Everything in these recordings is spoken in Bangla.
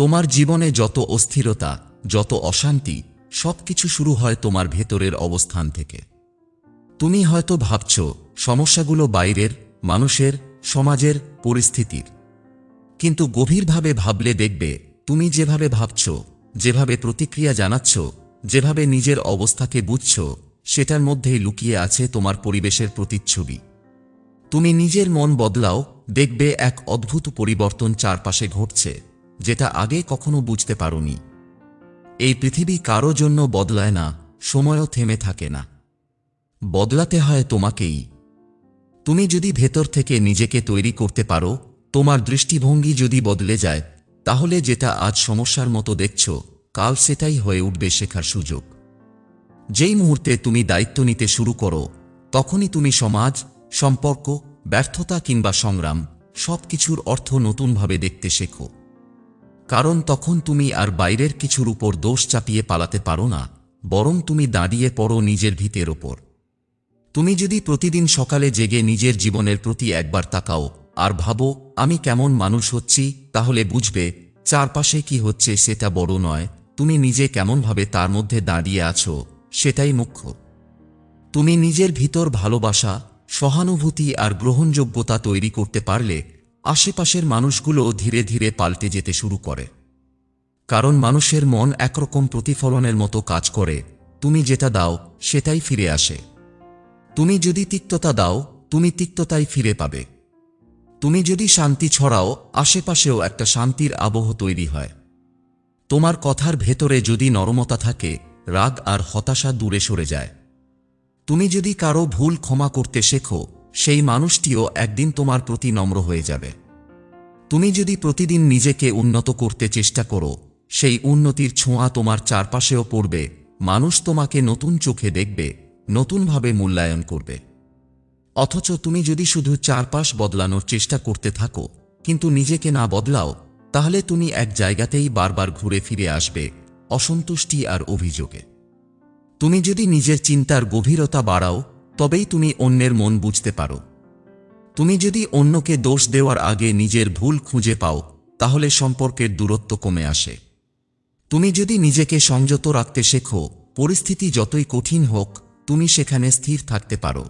তোমার জীবনে যত অস্থিরতা, যত অশান্তি, সবকিছু শুরু হয় তোমার ভেতরের অবস্থান থেকে। তুমি হয়তো ভাবছ, সমস্যাগুলো বাইরের, মানুষের, সমাজের, পরিস্থিতির। কিন্তু গভীরভাবে ভাবলে দেখবে, তুমি যেভাবে ভাবছ, যেভাবে প্রতিক্রিয়া জানাচ্ছ, যেভাবে নিজের অবস্থাকে বুঝছ, সেটার মধ্যেই লুকিয়ে আছে তোমার পরিবেশের প্রতিচ্ছবি। তুমি নিজের মন বদলাও, দেখবে এক অদ্ভুত পরিবর্তন চারপাশে ঘটছে। যেটা আগে কখনো বুঝতে পারোনি। এই পৃথিবী কারও জন্য বদলায় না, সময়ও থেমে থাকে না। বদলাতে হয় তোমাকেই। তুমি যদি ভেতর থেকে নিজেকে তৈরি করতে পারো, তোমার দৃষ্টিভঙ্গি যদি বদলে যায়, তাহলে যেটা আজ সমস্যার মতো দেখছ, কাল সেটাই হয়ে উঠবে শেখার সুযোগ। যেই মুহূর্তে তুমি দায়িত্ব নিতে শুরু করো, তখনই তুমি সমাজ, সম্পর্ক, ব্যর্থতা কিংবা সংগ্রাম সব কিছুর অর্থ নতুনভাবে দেখতে শেখো। কারণ তখন তুমি আর বাইরের কিছুর উপর দোষ চাপিয়ে পালাতে পারো না, বরং তুমি দাঁড়িয়ে পড়ো নিজের ভিতের ওপর তুমি যদি প্রতিদিন সকালে জেগে নিজের জীবনের প্রতি একবার তাকাও আর ভাবো, আমি কেমন মানুষ হচ্ছি, তাহলে বুঝবে চারপাশে কি হচ্ছে সেটা বড় নয়, তুমি নিজে কেমনভাবে তার মধ্যে দাঁড়িয়ে আছো, সেটাই মুখ্য। তুমি নিজের ভিতর ভালোবাসা, সহানুভূতি আর গ্রহণযোগ্যতা তৈরি করতে পারলে আশেপাশের মানুষগুলো ধীরে ধীরে পাল্টে যেতে শুরু করে। কারণ মানুষের মন একরকম প্রতিফলনের মতো কাজ করে, তুমি যেটা দাও, সেটাই ফিরে আসে। তুমি যদি তিক্ততা দাও, তুমি তিক্ততাই ফিরে পাবে। তুমি যদি শান্তি ছড়াও, আশেপাশেও একটা শান্তির আবহ তৈরি হয়। তোমার কথার ভেতরে যদি নরমতা থাকে, রাগ আর হতাশা দূরে সরে যায়। তুমি যদি কারও ভুল ক্ষমা করতে শেখো সেই মানুষটিও একদিন তোমার প্রতি নম্র হয়ে যাবে। তুমি যদি প্রতিদিন নিজেকে উন্নত করতে চেষ্টা করো, সেই উন্নতির ছোঁয়া তোমার চারপাশেও পড়বে, মানুষ তোমাকে নতুন চোখে দেখবে, নতুনভাবে মূল্যায়ন করবে। অথচ তুমি যদি শুধু চারপাশ বদলানোর চেষ্টা করতে থাকো, কিন্তু নিজেকে না বদলাও, তাহলে তুমি এক জায়গাতেই বারবার ঘুরে ফিরে আসবে, অসন্তুষ্টি আর অভিযোগে। তুমি যদি নিজের চিন্তার গভীরতা বাড়াও তবেই তুমি অন্যের মন বুঝতে পারো। তুমি যদি অন্যকে দোষ দেওয়ার আগে নিজের ভুল খুঁজে পাও, তাহলে সম্পর্কের দূরত্ব কমে আসে। তুমি যদি নিজেকে সংযত রাখতে শেখো, পরিস্থিতি যতই কঠিন হোক, তুমি সেখানে স্থির থাকতে পারো।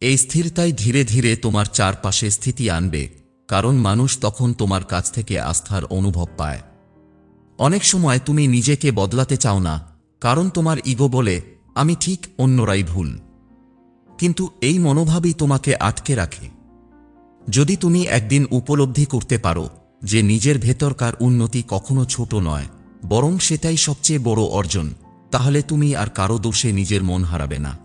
এই স্থিরতাই ধীরে ধীরে তোমার চারপাশে স্থিতি আনবে, কারণ মানুষ তখন তোমার কাছ থেকে আস্থার অনুভব পায়। অনেক সময় তুমি নিজেকে বদলাতে চাও না, কারণ তোমার ইগো বলে, আমি ঠিক অন্যরাই ভুল। কিন্তু এই মনোভাবই তোমাকে আটকে রাখে। যদি তুমি একদিন উপলব্ধি করতে পারো যে নিজের ভেতরকার উন্নতি কখনো ছোট নয়, বরং সেটাই সবচেয়ে বড় অর্জন, তাহলে তুমি আর কারও দোষে নিজের মন হারাবে না।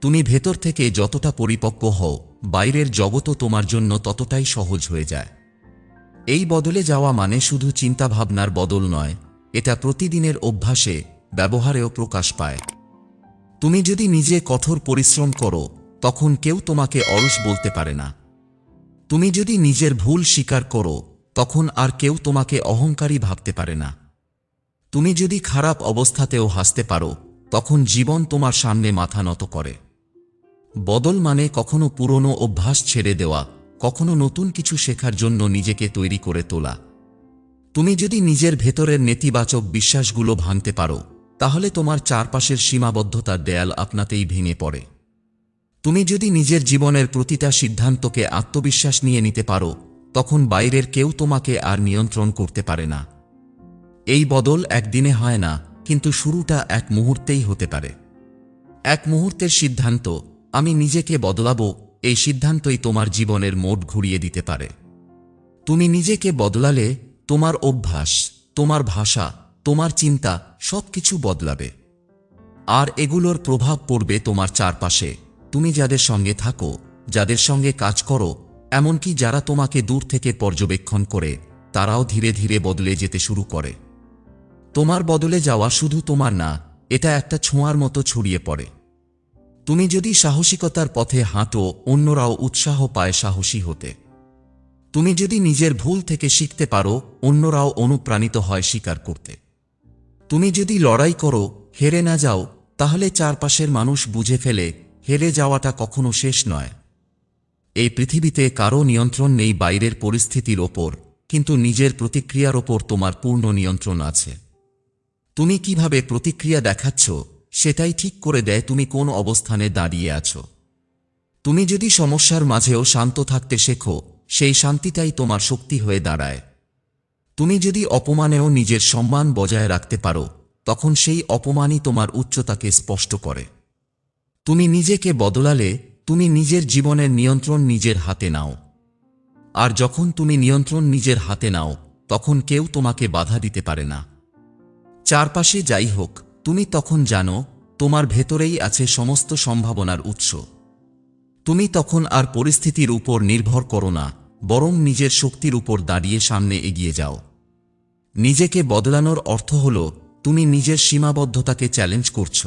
তুমি ভেতর থেকে যতটা পরিপক্ক হও, বাইরের জগতও তোমার জন্য ততটাই সহজ হয়ে যায়। এই বদলে যাওয়া মানে শুধু চিন্তাভাবনার বদল নয়, এটা প্রতিদিনের অভ্যাসে ব্যবহারেও প্রকাশ পায়। তুমি যদি নিজে কঠোর পরিশ্রম করো, তখন কেউ তোমাকে অলস বলতে পারে না। তুমি যদি নিজের ভুল স্বীকার করো, তখন আর কেউ তোমাকে অহংকারী ভাবতে পারে না। তুমি যদি খারাপ অবস্থাতেও হাসতে পারো, তখন জীবন তোমার সামনে মাথা নত করে। বদল মানে কখনো পুরনো অভ্যাস ছেড়ে দেওয়া, কখনো নতুন কিছু শেখার জন্য নিজেকে তৈরি করে তোলা। তুমি যদি নিজের ভেতরের নেতিবাচক বিশ্বাসগুলো ভাঙতে পারো তাহলে তোমার চারপাশের সীমাবদ্ধতার দেয়াল আপনাতেই ভেঙে পড়ে। তুমি যদি নিজের জীবনের প্রতিটা সিদ্ধান্তকে আত্মবিশ্বাস নিয়ে নিতে পারো, তখন বাইরের কেউ তোমাকে আর নিয়ন্ত্রণ করতে পারে না। এই বদল একদিনে হয় না, কিন্তু শুরুটা এক মুহূর্তেই হতে পারে। এক মুহূর্তের সিদ্ধান্ত, আমি নিজেকে বদলাবো, এই সিদ্ধান্তই তোমার জীবনের মোট ঘুরিয়ে দিতে পারে। তুমি নিজেকে বদলালে তোমার অভ্যাস, তোমার ভাষা তোমার চিন্তা সবকিছু বদলাবে। আর এগুলোর প্রভাব পড়বে তোমার চারপাশে। তুমি যাদের সঙ্গে থাকো, যাদের সঙ্গে কাজ করো, এমনকি যারা তোমাকে দূর থেকে পর্যবেক্ষণ করে, তারাও ধীরে ধীরে বদলে যেতে শুরু করে। তোমার বদলে যাওয়া শুধু তোমার না, এটা একটা ছোঁয়ার মতো ছড়িয়ে পড়ে। তুমি যদি সাহসিকতার পথে হাঁটো, অন্যরাও উৎসাহ পায় সাহসী হতে। তুমি যদি নিজের ভুল থেকে শিখতে পারো, অন্যরাও অনুপ্রাণিত হয় স্বীকার করতে। তুমি যদি লড়াই করো, হেরে না যাও, তাহলে চারপাশের মানুষ বুঝে ফেলে, হেরে যাওয়াটা কখনো শেষ নয়। এই পৃথিবীতে কারও নিয়ন্ত্রণ নেই বাইরের পরিস্থিতির ওপর, কিন্তু নিজের প্রতিক্রিয়ার ওপর তোমার পূর্ণ নিয়ন্ত্রণ আছে। তুমি কীভাবে প্রতিক্রিয়া দেখাচ্ছ, সেটাই ঠিক করে দেয় তুমি কোন অবস্থানে দাঁড়িয়ে আছো। তুমি যদি সমস্যার মাঝেও শান্ত থাকতে শেখো, সেই শান্তিটাই তোমার শক্তি হয়ে দাঁড়ায়। তুমি যদি অপমানেও নিজের সম্মান বজায় রাখতে পারো, তখন সেই অপমানই তোমার উচ্চতাকে স্পষ্ট করে। তুমি নিজেকে বদলালে, তুমি নিজের জীবনের নিয়ন্ত্রণ নিজের হাতে নাও। আর যখন তুমি নিয়ন্ত্রণ নিজের হাতে নাও, তখন কেউ তোমাকে বাধা দিতে পারে না। চারপাশে যাই হোক, তুমি তখন জানো, তোমার ভেতরেই আছে সমস্ত সম্ভাবনার উৎস। তুমি তখন আর পরিস্থিতির উপর নির্ভর করো না। বরং নিজের শক্তির উপর দাঁড়িয়ে সামনে এগিয়ে যাও। নিজেকে বদলানোর অর্থ হল, তুমি নিজের সীমাবদ্ধতাকে চ্যালেঞ্জ করছ।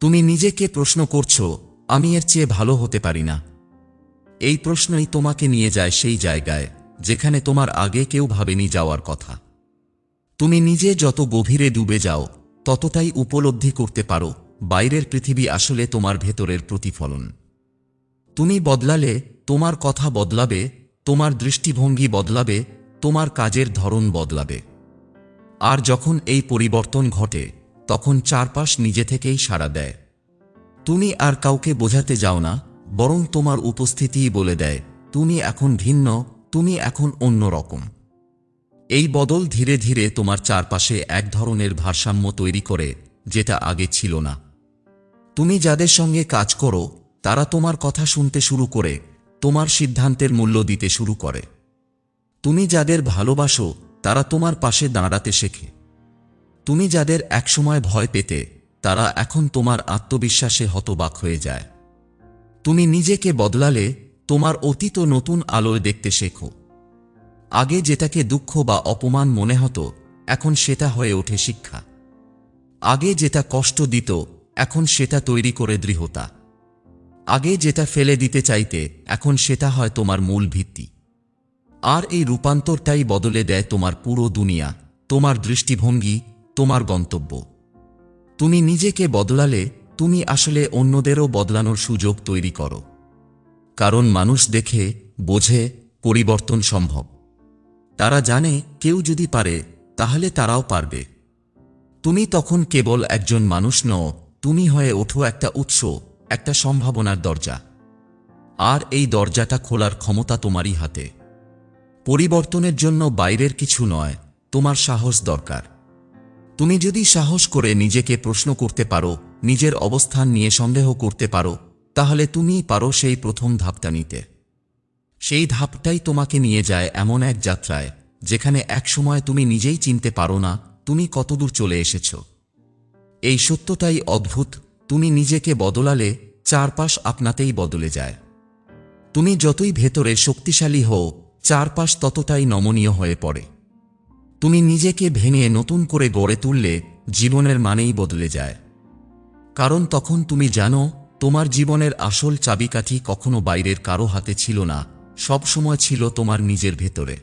তুমি নিজেকে প্রশ্ন করছ, আমি এর চেয়ে ভালো হতে পারি না। এই প্রশ্নই তোমাকে নিয়ে যায় সেই জায়গায়, যেখানে তোমার আগে কেউ ভাবেনি যাওয়ার কথা। তুমি নিজে যত গভীরে ডুবে যাও, ততটাই উপলব্ধি করতে পারো, বাইরের পৃথিবী আসলে তোমার ভেতরের প্রতিফলন। তুমি বদলালে, তোমার কথা বদলাবে তোমার দৃষ্টিভঙ্গি বদলাবে, তোমার কাজের ধরন বদলাবে। আর যখন এই পরিবর্তন ঘটে, তখন চারপাশ নিজে থেকেই সাড়া দেয়। তুমি আর কাউকে বোঝাতে যাও না, বরং তোমার উপস্থিতিই বলে দেয়, তুমি এখন ভিন্ন, তুমি এখন অন্য রকম। এই বদল ধীরে ধীরে তোমার চারপাশে এক ধরনের ভারসাম্য তৈরি করে, যেটা আগে ছিল না। তুমি যাদের সঙ্গে কাজ করো, তারা তোমার কথা শুনতে শুরু করে তোমার সিদ্ধান্তের মূল্য দিতে শুরু করে। তুমি যাদের ভালোবাসো, তারা তোমার পাশে দাঁড়াতে শেখে। তুমি যাদের একসময় ভয় পেতে, তারা এখন তোমার আত্মবিশ্বাসে হতবাক হয়ে যায়। তুমি নিজেকে বদলালে, তোমার অতীত নতুন আলোয় দেখতে শেখো। আগে যেটাকে দুঃখ বা অপমান মনে হতো, এখন সেটা হয়ে ওঠে শিক্ষা। আগে যেটা কষ্ট দিত, এখন সেটা তৈরি করে দৃঢ়তা। আগে যেটা ফেলে দিতে চাইতে, এখন সেটা হয় তোমার মূল ভিত্তি। আর এই রূপান্তরটাই বদলে দেয় তোমার পুরো দুনিয়া, তোমার দৃষ্টিভঙ্গি, তোমার গন্তব্য। তুমি নিজেকে বদলালে, তুমি আসলে অন্যদেরও বদলানোর সুযোগ তৈরি করো। কারণ মানুষ দেখে, বোঝে, পরিবর্তন সম্ভব। তারা জানে, কেউ যদি পারে, তাহলে তারাও পারবে। তুমি তখন কেবল একজন মানুষ নও, তুমি হয়ে ওঠো একটা উৎস। একটা সম্ভাবনার দরজা। আর এই দরজাটা খোলার ক্ষমতা তোমারই হাতে। পরিবর্তনের জন্য বাইরের কিছু নয়, তোমার সাহস দরকার। তুমি যদি সাহস করে নিজেকে প্রশ্ন করতে পারো, নিজের অবস্থান নিয়ে সন্দেহ করতে পারো, তাহলে তুমিই পারো সেই প্রথম ধাপটা নিতে। সেই ধাপটাই তোমাকে নিয়ে যায় এমন এক যাত্রায়, যেখানে একসময় তুমি নিজেই চিনতে পারো না, তুমি কতদূর চলে এসেছ। এই সত্যটাই অদ্ভুত তুমি নিজেকে বদলালে চারপাশ আপনাতেই বদলে যায়। তুমি যতই ভেতরে শক্তিশালী হও, চারপাশ ততটাই নমনীয় হয়ে পড়ে। তুমি নিজেকে ভেঙে নতুন করে গড়ে তুললে জীবনের মানেই বদলে যায়। কারণ তখন তুমি জানো, তোমার জীবনের আসল চাবিকাঠি কখনো বাইরের কারও হাতে ছিল না, সব সময় ছিল তোমার নিজের ভেতরে।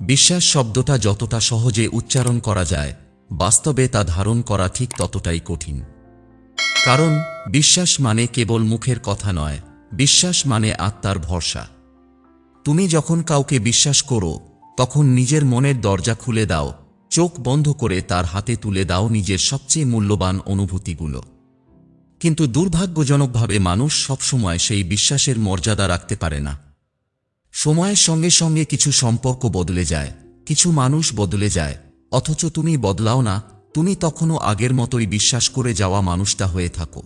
বিশ্বাস শব্দটা যতটা সহজে উচ্চারণ করা যায়, বাস্তবে তা ধারণ করা ঠিক ততটাই কঠিন। কারণ বিশ্বাস মানে কেবল মুখের কথা নয়, বিশ্বাস মানে আত্মার ভরসা। তুমি যখন কাউকে বিশ্বাস করো, তখন নিজের মনের দরজা খুলে দাও, চোখ বন্ধ করে তার হাতে তুলে দাও নিজের সবচেয়ে মূল্যবান অনুভূতিগুলো। কিন্তু দুর্ভাগ্যজনকভাবে মানুষ সবসময় সেই বিশ্বাসের মর্যাদা রাখতে পারে না। সময়ের সঙ্গে সঙ্গে কিছু সম্পর্ক বদলে যায়, কিছু মানুষ বদলে যায়, অথচ তুমি বদলাও না তুমি তখনও আগের মতোই বিশ্বাস করে যাওয়া মানুষটা হয়ে থাকো।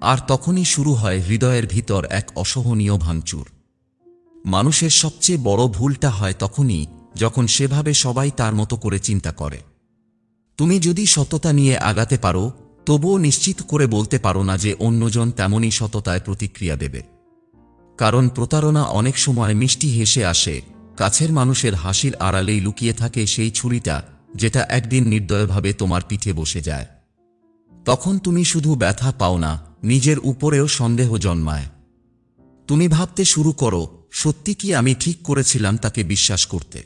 আর তখনই শুরু হয় হৃদয়ের ভিতর এক অসহনীয় ভাঙচুর। মানুষের সবচেয়ে বড় ভুলটা হয় তখনই যখন সেভাবে সবাই তার মতো করে চিন্তা করে। তুমি যদি সততা নিয়ে আগাতে পারো, তবুও নিশ্চিত করে বলতে পারো না যে অন্যজন তেমনই সততায় প্রতিক্রিয়া দেবে। কারণ প্রতারণা অনেক সময় মিষ্টি হেসে আসে, কাছের মানুষের হাসির আড়ালেই লুকিয়ে থাকে সেই ছুরিটা যেটা একদিন নির্দয়ভাবে তোমার পিঠে বসে যায়। তখন তুমি শুধু ব্যথা পাও না, নিজের উপরেও সন্দেহ জন্মায়। তুমি ভাবতে শুরু করো, সত্যি কি আমি ঠিক করেছিলাম তাকে বিশ্বাস করতে?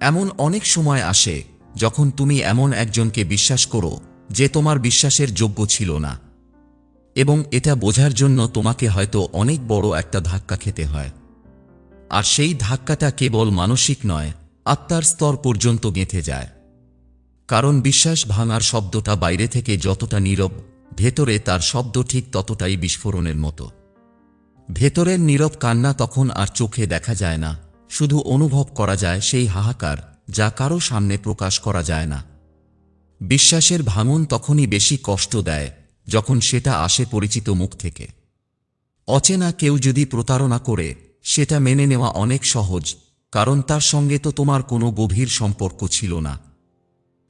এমন অনেক সময় আসে, যখন তুমি এমন একজনকে বিশ্বাস করো, যে তোমার বিশ্বাসের যোগ্য ছিল না। এবং এটা বোঝার জন্য তোমাকে হয়তো অনেক বড় একটা ধাক্কা খেতে হয়। আর সেই ধাক্কাটা কেবল মানসিক নয় আত্মার স্তর পর্যন্ত গেঁথে যায়। কারণ বিশ্বাস ভাঙার শব্দটা বাইরে থেকে যতটা নীরব, ভেতরে তার শব্দ ঠিক ততটাই বিস্ফোরণের মতো। ভেতরের নীরব কান্না তখন আর চোখে দেখা যায় না, শুধু অনুভব করা যায় সেই হাহাকার যা কারও সামনে প্রকাশ করা যায় না। বিশ্বাসের ভাঙন তখনই বেশি কষ্ট দেয়, যখন সেটা আসে পরিচিত মুখ থেকে। অচেনা কেউ যদি প্রতারণা করে, সেটা মেনে নেওয়া অনেক সহজ কারণ তার সঙ্গে তো তোমার কোনো গভীর সম্পর্ক ছিল না।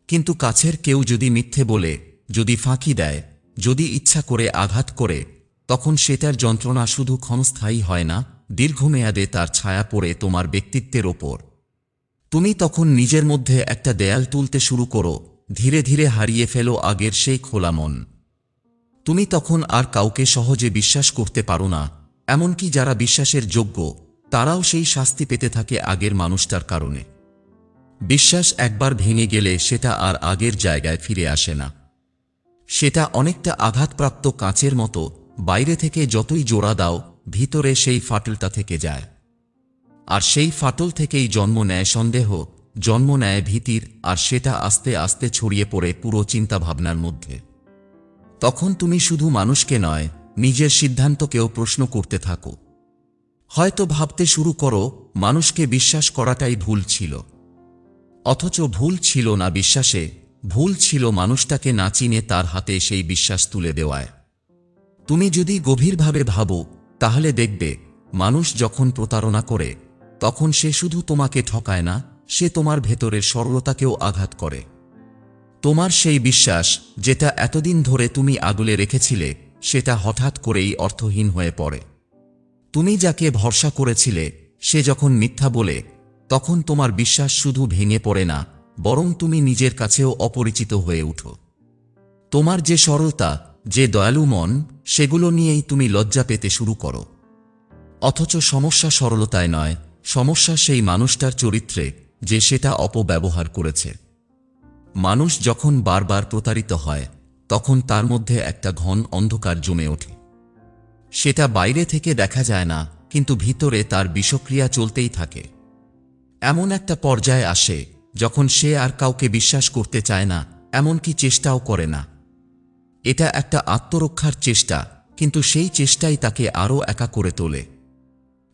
কিন্তু কাছের কেউ যদি মিথ্যে বলে, যদি ফাঁকি দেয়, যদি ইচ্ছা করে আঘাত করে, তখন সেটার যন্ত্রণা শুধু ক্ষণস্থায়ী হয় না, দীর্ঘমেয়াদে তার ছায়া পড়ে তোমার ব্যক্তিত্বের ওপর। তুমি তখন নিজের মধ্যে একটা দেয়াল তুলতে শুরু করো, ধীরে ধীরে হারিয়ে ফেলো আগের সেই খোলা মন। তুমি তখন আর কাউকে সহজে বিশ্বাস করতে পারো না, এমনকি যারা বিশ্বাসের যোগ্য তারাও সেই শাস্তি পেতে থাকে আগের মানুষটার কারণে। বিশ্বাস একবার ভেঙে গেলে সেটা আর আগের জায়গায় ফিরে আসে না। সেটা অনেকটা আঘাতপ্রাপ্ত কাঁচের মতো, বাইরে থেকে যতই জোড়া দাও, ভিতরে সেই ফাটলটা থেকে যায়। আর সেই ফাটল থেকেই জন্ম নেয় সন্দেহ, জন্ম নেয় ভীতির, আর সেটা আস্তে আস্তে ছড়িয়ে পড়ে পুরো চিন্তাভাবনার মধ্যে। তখন তুমি শুধু মানুষকে নয়, নিজের সিদ্ধান্তকেও প্রশ্ন করতে থাকো। হয়তো ভাবতে শুরু করো, মানুষকে বিশ্বাস করাটাই ভুল ছিল। অথচ ভুল ছিল না বিশ্বাসে, ভুল ছিল মানুষটাকে না চিনে তার হাতে সেই বিশ্বাস তুলে দেওয়ায়। তুমি যদি গভীরভাবে ভাবো, তাহলে দেখবে, মানুষ যখন প্রতারণা করে, তখন সে শুধু তোমাকে ঠকায় না, সে তোমার ভেতরের সরলতাকেও আঘাত করে। তোমার সেই বিশ্বাস, যেটা এতদিন ধরে তুমি আগলে রেখেছিলে, সেটা হঠাৎ করেই অর্থহীন হয়ে পড়ে। তুমি যাকে ভরসা করেছিলে, সে যখন মিথ্যা বলে, তখন তোমার বিশ্বাস শুধু ভেঙে পড়ে না, বরং তুমি নিজের কাছেও অপরিচিত হয়ে উঠো। তোমার যে সরলতা, যে দয়ালু মন, সেগুলো নিয়েই তুমি লজ্জা পেতে শুরু করো। অথচ সমস্যা সরলতায় নয়, সমস্যা সেই মানুষটার চরিত্রে, যে সেটা অপব্যবহার করেছে। মানুষ যখন বারবার প্রতারিত হয়, তখন তার মধ্যে একটা ঘন অন্ধকার জমে ওঠে। সেটা বাইরে থেকে দেখা যায় না, কিন্তু ভিতরে তার বিষক্রিয়া চলতেই থাকে। এমন একটা পর্যায়ে আসে, যখন সে আর কাউকে বিশ্বাস করতে চায় না, এমনকি চেষ্টাও করে না। এটা একটা আত্মরক্ষার চেষ্টা, কিন্তু সেই চেষ্টাই তাকে আরও একা করে তোলে।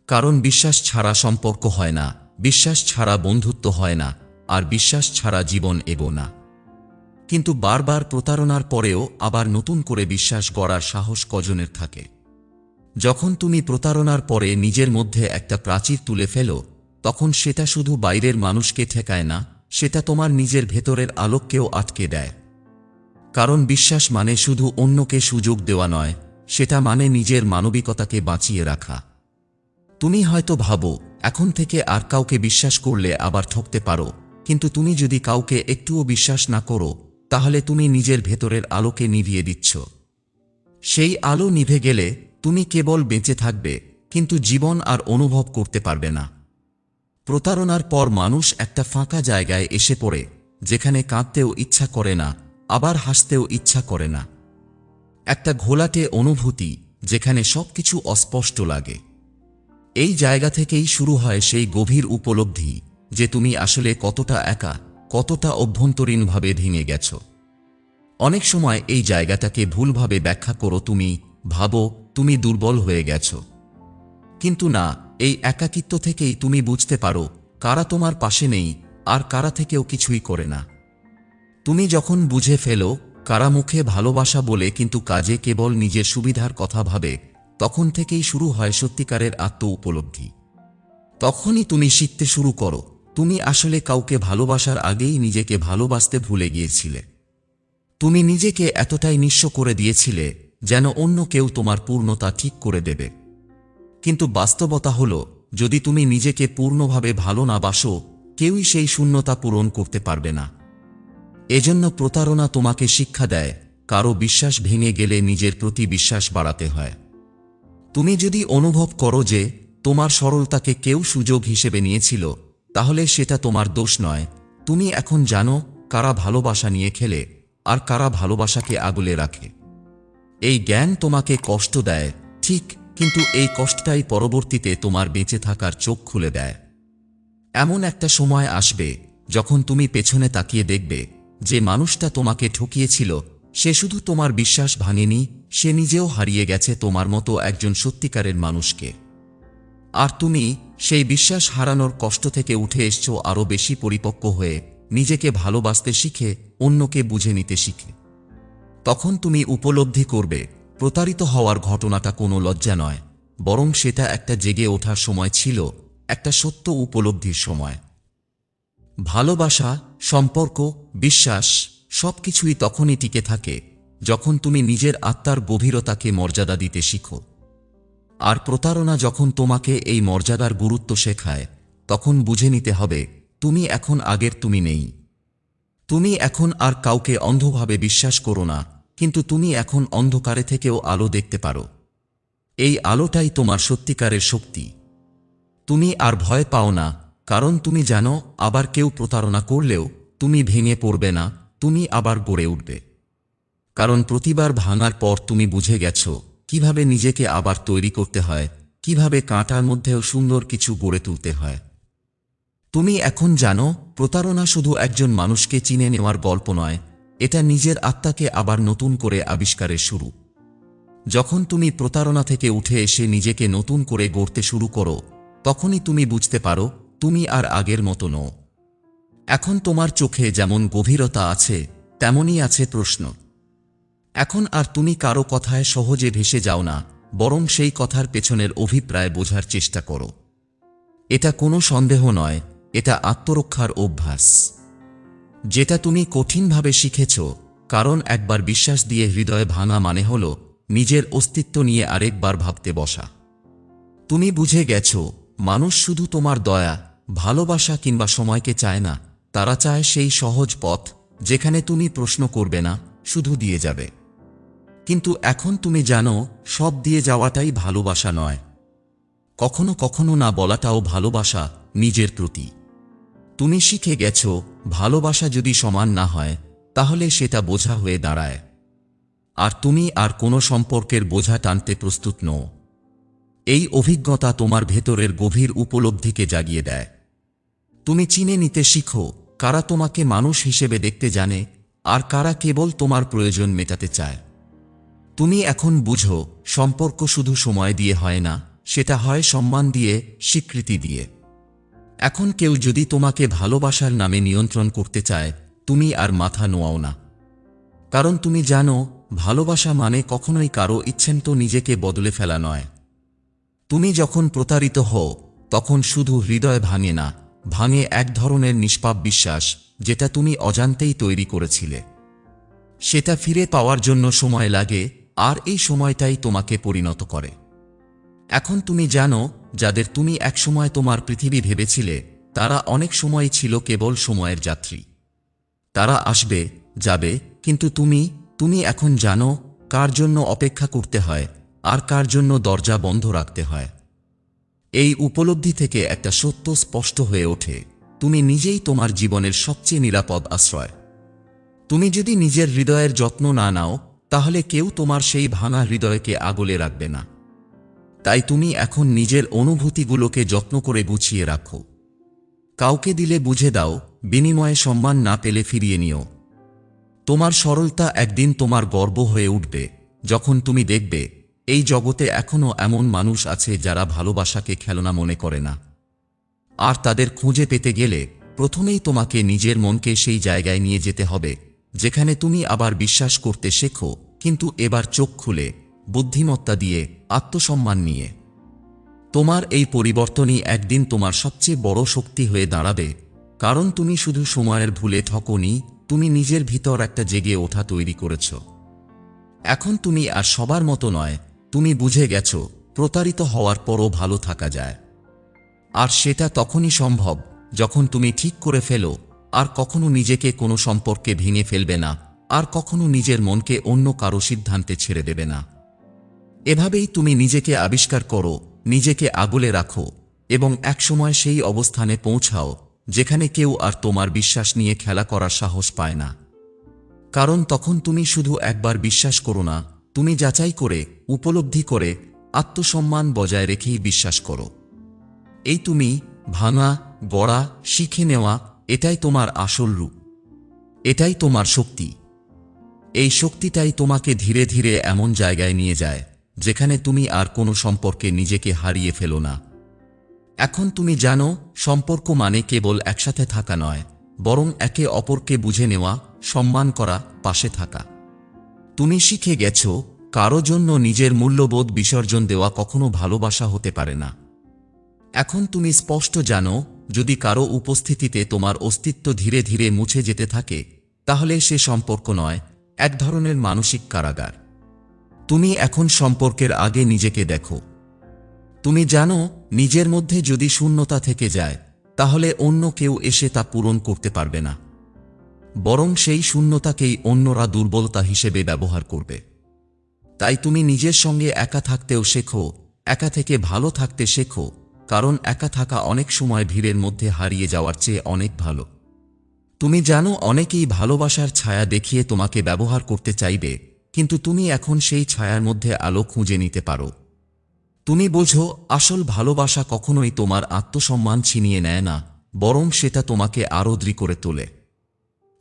কারণ বিশ্বাস ছাড়া সম্পর্ক হয় না, বিশ্বাস ছাড়া বন্ধুত্ব হয় না, আর বিশ্বাস ছাড়া জীবন এগো না। কিন্তু বারবার প্রতারণার পরেও আবার নতুন করে বিশ্বাস গড়ার সাহস কজনের থাকে। যখন তুমি প্রতারণার পরে নিজের মধ্যে একটা প্রাচীর তুলে ফেলো, তখন সেটা শুধু বাইরের মানুষকে ঠেকায় না, সেটা তোমার নিজের ভেতরের আলোককেও আটকে দেয়। কারণ বিশ্বাস মানে শুধু অন্যকে সুযোগ দেওয়া নয়, সেটা মানে নিজের মানবিকতাকে বাঁচিয়ে রাখা। তুমি হয়তো ভাবো, এখন থেকে আর কাউকে বিশ্বাস করলে আবার ঠকতে পারো, কিন্তু তুমি যদি কাউকে একটুও বিশ্বাস না করো, তাহলে তুমি নিজের ভেতরের আলোকে নিভিয়ে দিচ্ছ। সেই আলো নিভে গেলে তুমি কেবল বেঁচে থাকবে, কিন্তু জীবন আর অনুভব করতে পারবে না। প্রতারণার পর মানুষ একটা ফাঁকা জায়গায় এসে পড়ে, যেখানে কাঁদতেও ইচ্ছা করে না, আবার হাসতেও ইচ্ছা করে না। একটা ঘোলাটে অনুভূতি, যেখানে সবকিছু অস্পষ্ট লাগে। এই জায়গা থেকেই শুরু হয় সেই গভীর উপলব্ধি, যে তুমি আসলে কতটা একা, কতটা অভ্যন্তরীণভাবে ভেঙে গেছ। অনেক সময় এই জায়গাটাকে ভুলভাবে ব্যাখ্যা করো তুমি, ভাবো তুমি দুর্বল হয়ে গেছ। কিন্তু না, এই একাকিত্ব থেকেই তুমি বুঝতে পারো, কারা তোমার পাশে নেই, আর কারা থেকেও কিছুই করে না। তুমি যখন বুঝে ফেলো, কারা মুখে ভালোবাসা বলে কিন্তু কাজে কেবল নিজের সুবিধার কথা ভাবে, তখন থেকেই শুরু হয় সত্যিকারের আত্ম উপলব্ধি। তখনই তুমি শিখতে শুরু করো, তুমি আসলে কাউকে ভালোবাসার আগেই নিজেকে ভালোবাসতে ভুলে গিয়েছিলে। তুমি নিজেকে এতটাই নিঃস্ব করে দিয়েছিলে যেন অন্য কেউ তোমার পূর্ণতা ঠিক করে দেবে। কিন্তু বাস্তবতা হল, যদি তুমি নিজেকে পূর্ণভাবে ভালো না বাসো, কেউই সেই শূন্যতা পূরণ করতে পারবে না। এজন্য প্রতারণা তোমাকে শিক্ষা দেয়, কারও বিশ্বাস ভেঙে গেলে নিজের প্রতি বিশ্বাস বাড়াতে হয়। তুমি যদি অনুভব করো যে, তোমার সরলতাকে কেউ সুযোগ হিসেবে নিয়েছিল, তাহলে সেটা তোমার দোষ নয়। তুমি এখন জানো, কারা ভালোবাসা নিয়ে খেলে, আর কারা ভালোবাসাকে আগুলে রাখে। এই জ্ঞান তোমাকে কষ্ট দেয়, ঠিক, কিন্তু এই কষ্টটাই পরবর্তীতে তোমার বেঁচে থাকার চোখ খুলে দেয়। এমন একটা সময় আসবে, যখন তুমি পেছনে তাকিয়ে দেখবে, যে মানুষটা তোমাকে ঠকিয়েছিল, সে শুধু তোমার বিশ্বাস ভাঙেনি, সে নিজেও হারিয়ে গেছে তোমার মতো একজন সত্যিকারের মানুষকে। আর তুমি সেই বিশ্বাস হারানোর কষ্ট থেকে উঠে এসছো আরও বেশি পরিপক্ক হয়ে, নিজেকে ভালোবাসতে শিখে, অন্যকে বুঝে নিতে শিখে তখন তুমি উপলব্ধি করবে, প্রতারিত হওয়ার ঘটনাটা কোনো লজ্জা নয়, বরং সেটা একটা জেগে ওঠার সময় ছিল, একটা সত্য উপলব্ধির সময়। ভালোবাসা, সম্পর্ক, বিশ্বাস, সবকিছুই তখনই টিকে থাকে, যখন তুমি নিজের আত্মার গভীরতাকে মর্যাদা দিতে শিখো। আর প্রতারণা যখন তোমাকে এই মর্যাদার গুরুত্ব শেখায়, তখন বুঝে নিতে হবে, তুমি এখন আগের তুমি নেই। তুমি এখন আর কাউকে অন্ধভাবে বিশ্বাস করো না, কিন্তু তুমি এখন অন্ধকারে থেকেও আলো দেখতে পারো। এই আলোটাই তোমার সত্যিকারের শক্তি। তুমি আর ভয় পাও না, কারণ তুমি জানো, আবার কেউ প্রতারণা করলেও তুমি ভেঙে পড়বে না, তুমি আবার গড়ে উঠবে। কারণ প্রতিবার ভাঙার পর তুমি বুঝে গেছ, কীভাবে নিজেকে আবার তৈরি করতে হয়, কীভাবে কাঁটার মধ্যেও সুন্দর কিছু গড়ে তুলতে হয়। তুমি এখন জানো, প্রতারণা শুধু একজন মানুষকে চিনে নেওয়ার গল্প নয়, এটা নিজের আত্মাকে আবার নতুন করে আবিষ্কারের শুরু। যখন তুমি প্রতারণা থেকে উঠে এসে নিজেকে নতুন করে গড়তে শুরু করো, তখনই তুমি বুঝতে পারো, তুমি আর আগের মতো নও। এখন তোমার চোখে যেমন গভীরতা আছে, তেমনই আছে প্রশ্ন। এখন আর তুমি কারও কথায় সহজে ভেসে যাও না, বরং সেই কথার পেছনের অভিপ্রায় বোঝার চেষ্টা করো। এটা কোনো সন্দেহ নয় এটা আত্মরক্ষার অভ্যাস। যেটা তুমি কঠিনভাবে শিখেছ, কারণ একবার বিশ্বাস দিয়ে হৃদয় ভাঙা মানে হল নিজের অস্তিত্ব নিয়ে আরেকবার ভাবতে বসা। তুমি বুঝে গেছ, মানুষ শুধু তোমার দয়া, ভালোবাসা কিংবা সময়কে চায় না, তারা চায় সেই সহজ পথ, যেখানে তুমি প্রশ্ন করবে না, শুধু দিয়ে যাবে। কিন্তু এখন তুমি জানো, সব দিয়ে যাওয়াটাই ভালোবাসা নয়। কখনো কখনো না বলাটাও ভালোবাসা নিজের প্রতি। তুমি শিখে গেছ, ভালোবাসা যদি সমান না হয়, তাহলে সেটা বোঝা হয়ে দাঁড়ায়। আর তুমি আর কোনো সম্পর্কের বোঝা টানতে প্রস্তুত নও। এই অভিজ্ঞতা তোমার ভেতরের গভীর উপলব্ধিকে জাগিয়ে দেয়। তুমি চিনে নিতে শিখো, কারা তোমাকে মানুষ হিসেবে দেখতে জানে, আর কারা কেবল তোমার প্রয়োজন মেটাতে চায়। তুমি এখন বুঝো, সম্পর্ক শুধু সময় দিয়ে হয় না, সেটা হয় সম্মান দিয়ে, স্বীকৃতি দিয়ে। এখন কেউ যদি তোমাকে ভালোবাসার নামে নিয়ন্ত্রণ করতে চায়, তুমি আর মাথা নোয়াও না। কারণ তুমি জানো, ভালোবাসা মানে কখনোই কারও ইচ্ছেন তো নিজেকে বদলে ফেলা নয়। তুমি যখন প্রতারিত হও, তখন শুধু হৃদয় ভাঙে না, ভাঙে এক ধরনের নিষ্পাপ বিশ্বাস, যেটা তুমি অজান্তেই তৈরি করেছিলে। সেটা ফিরে পাওয়ার জন্য সময় লাগে, আর এই সময়টাই তোমাকে পরিণত করে। এখন তুমি জানো যাদের তুমি একসময় তোমার পৃথিবী ভেবেছিলে, তারা অনেক সময় ছিল কেবল সময়ের যাত্রী। তারা আসবে, যাবে, কিন্তু তুমি তুমি এখন জানো কার জন্য অপেক্ষা করতে হয় আর কার জন্য দরজা বন্ধ রাখতে হয়। এই উপলব্ধি থেকে একটা সত্য স্পষ্ট হয়ে ওঠে, তুমি নিজেই তোমার জীবনের সবচেয়ে নিরাপদ আশ্রয়। তুমি যদি নিজের হৃদয়ের যত্ন না নাও, তাহলে কেউ তোমার সেই ভাঙা হৃদয়কে আগলে রাখবে না। তাই তুমি এখন নিজের অনুভূতিগুলোকে যত্ন করে গুছিয়ে রাখো। কাউকে দিলে বুঝে দাও, বিনিময়ে সম্মান না পেলে ফিরিয়ে নিও। তোমার সরলতা একদিন তোমার গর্ব হয়ে উঠবে, যখন তুমি দেখবে, এই জগতে এখনও এমন মানুষ আছে যারা ভালোবাসাকে খেলনা মনে করে না। আর তাদের খুঁজে পেতে গেলে প্রথমেই তোমাকে নিজের মনকে সেই জায়গায় নিয়ে যেতে হবে, যেখানে তুমি আবার বিশ্বাস করতে শেখো, কিন্তু এবার চোখ খুলে, বুদ্ধিমত্তা দিয়ে আত্মসম্মান নিয়ে। তোমার এই পরিবর্তনই একদিন তোমার সবচেয়ে বড় শক্তি হয়ে দাঁড়াবে, কারণ তুমি শুধু সময়ের ভুলে ঠকনি, তুমি নিজের ভিতর একটা জেগে ওঠা তৈরি করেছ। এখন তুমি আর সবার মতো নয়, তুমি বুঝে গেছো, প্রতারিত হওয়ার পরও ভালো থাকা যায়। আর সেটা তখনই সম্ভব, যখন তুমি ঠিক করে ফেলো, আর কখনো নিজেকে কোনো সম্পর্কে ভেঙে ফেলবে না, আর কখনো নিজের মনকে অন্য কারও সিদ্ধান্তে ছেড়ে দেবে না। এভাবেই তুমি নিজেকে আবিষ্কার করো, নিজেকে আগলে রাখো, এবং একসময় সেই অবস্থানে পৌঁছাও, যেখানে কেউ আর তোমার বিশ্বাস নিয়ে খেলা করার সাহস পায় না। কারণ তখন তুমি শুধু একবার বিশ্বাস করো না, তুমি যাচাই করে, উপলব্ধি করে, আত্মসম্মান বজায় রেখেই বিশ্বাস করো। এই তুমি ভাঙা, গড়া, শিখে নেওয়া, এটাই তোমার আসল রূপ। এটাই তোমার শক্তি। এই শক্তিটাই তোমাকে ধীরে ধীরে এমন জায়গায় নিয়ে যায়। যেখানে তুমি আর কোনো সম্পর্কে নিজেকে হারিয়ে ফেলো না। এখন তুমি জানো, সম্পর্ক মানে কেবল একসাথে থাকা নয়, বরং একে অপরকে বুঝে নেওয়া, সম্মান করা, পাশে থাকা। তুমি শিখে গেছ, কারও জন্য নিজের মূল্যবোধ বিসর্জন দেওয়া কখনো ভালোবাসা হতে পারে না। এখন তুমি স্পষ্ট জানো, যদি কারও উপস্থিতিতে তোমার অস্তিত্ব ধীরে ধীরে মুছে যেতে থাকে, তাহলে সে সম্পর্ক নয়, এক ধরনের মানসিক কারাগার। তুমি এখন সম্পর্কের আগে নিজেকে দেখো। তুমি জানো, নিজের মধ্যে যদি শূন্যতা থেকে যায়, তাহলে অন্য কেউ এসে তা পূরণ করতে পারবে না। বরং সেই শূন্যতাকেই অন্যরা দুর্বলতা হিসেবে ব্যবহার করবে। তাই তুমি নিজের সঙ্গে একা থাকতেও শেখো, একা থেকে ভালো থাকতে শেখো, কারণ একা থাকা অনেক সময় ভিড়ের মধ্যে হারিয়ে যাওয়ার চেয়ে অনেক ভালো। তুমি জানো, অনেকেই ভালোবাসার ছায়া দেখিয়ে তোমাকে ব্যবহার করতে চাইবে। কিন্তু তুমি এখন সেই ছায়ার মধ্যে আলো খুঁজে নিতে পারো। তুমি বোঝো, আসল ভালোবাসা কখনোই তোমার আত্মসম্মান ছিনিয়ে নেয় না, বরং সেটা তোমাকে আরও দৃঢ় করে তোলে।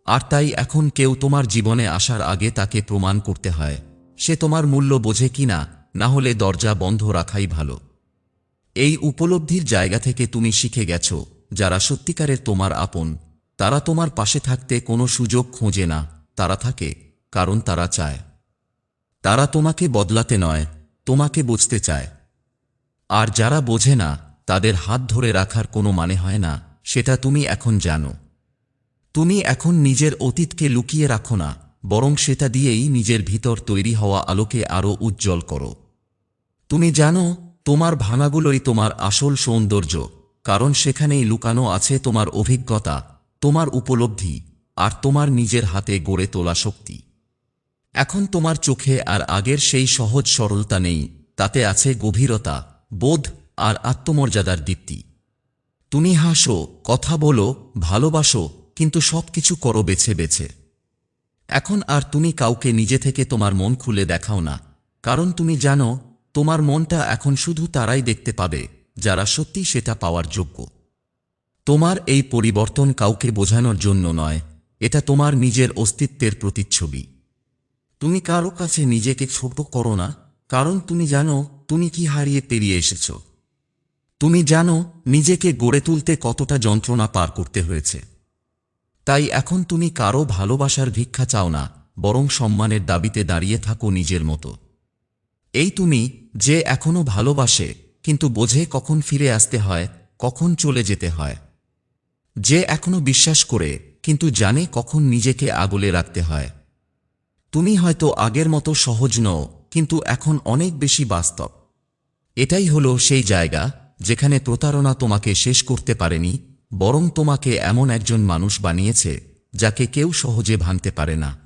আর তাই এখন কেউ তোমার জীবনে আসার আগে তাকে প্রমাণ করতে হয়, সে তোমার মূল্য বোঝে কিনা না হলে দরজা বন্ধ রাখাই ভালো। এই উপলব্ধির জায়গা থেকে তুমি শিখে গেছ, যারা সত্যিকারের তোমার আপন, তারা তোমার পাশে থাকতে কোনো সুযোগ খোঁজে না, তারা থাকে কারণ তারা চায়। তারা তোমাকে বদলাতে নয়, তোমাকে বুঝতে চায়। আর যারা বোঝে না, তাদের হাত ধরে রাখার কোনো মানে হয় না, সেটা তুমি এখন জানো। তুমি এখন নিজের অতীতকে লুকিয়ে রাখো না, বরং সেটা দিয়েই নিজের ভিতর তৈরি হওয়া আলোকে আরও উজ্জ্বল করো। তুমি জানো, তোমার ভাঙাগুলোই তোমার আসল সৌন্দর্য, কারণ সেখানেই লুকানো আছে তোমার অভিজ্ঞতা, তোমার উপলব্ধি, আর তোমার নিজের হাতে গড়ে তোলা শক্তি। এখন তোমার চোখে আর আগের সেই সহজ সরলতা নেই, তাতে আছে গভীরতা, বোধ আর আত্মমর্যাদার দীপ্তি। তুমি হাসো, কথা বলো, ভালোবাসো, কিন্তু সবকিছু করো বেছে বেছে। এখন আর তুমি কাউকে নিজে থেকে তোমার মন খুলে দেখাও না, কারণ তুমি জানো, তোমার মনটা এখন শুধু তারাই দেখতে পাবে, যারা সত্যি সেটা পাওয়ার যোগ্য। তোমার এই পরিবর্তন কাউকে বোঝানোর জন্য নয়, এটা তোমার নিজের অস্তিত্বের প্রতিচ্ছবি। তুমি কারও কাছে নিজেকে ছোট করো না, কারণ তুমি জানো তুমি কি হারিয়ে পেরিয়ে এসেছ। তুমি জানো নিজেকে গড়ে তুলতে কতটা যন্ত্রণা পার করতে হয়েছে। তাই এখন তুমি কারও ভালোবাসার ভিক্ষা চাও না, বরং সম্মানের দাবিতে দাঁড়িয়ে থাকো নিজের মতো। এই তুমি যে এখনও ভালোবাসে, কিন্তু বোঝে কখন ফিরে আসতে হয়, কখন চলে যেতে হয়। যে এখনও বিশ্বাস করে, কিন্তু জানে কখন নিজেকে আগলে রাখতে হয়। তুমি হয়তো আগের মতো সহজ নও, কিন্তু এখন অনেক বেশি বাস্তব। এটাই হলো সেই জায়গা যেখানে প্রতারণা তোমাকে শেষ করতে পারেনি, বরং তোমাকে এমন একজন মানুষ বানিয়েছে যাকে কেউ সহজে ভাঙতে পারে না।